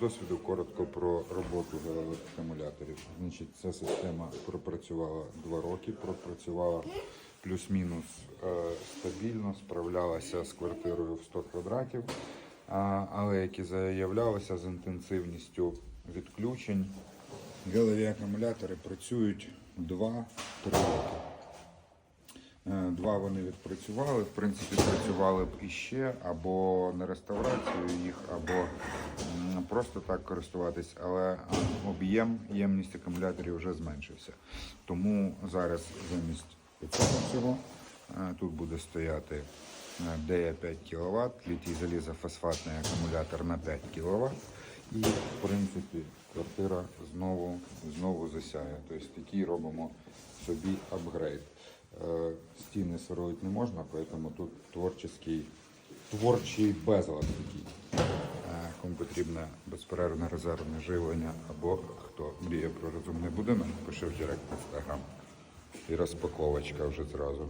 досвіду коротко про роботу акумуляторів. Значить, ця система пропрацювала два роки, пропрацювала плюс-мінус е, стабільно, справлялася з квартирою в 100 квадратів, але як і заявлялося з інтенсивністю відключень, газові акумулятори працюють 2-3 роки. Е, Два вони відпрацювали. В принципі, працювали б іще або на реставрацію їх, або просто так користуватись, але е, об'єм, ємність акумуляторів вже зменшився. Тому зараз замість цього е, тут буде стояти е, DEA 5 кВт, літій залізофосфатний акумулятор на 5 кВт. І в принципі квартира знову, знову засяє. Тобто такий робимо собі апгрейд. Е, Стіни сверлити не можна, поэтому тут творческий, творчий безлад такий. Е, Кому потрібне безперервне резервне живлення або хто мріє про розумний будинок, пише в директ в інстаграм. І розпаковочка вже зразу.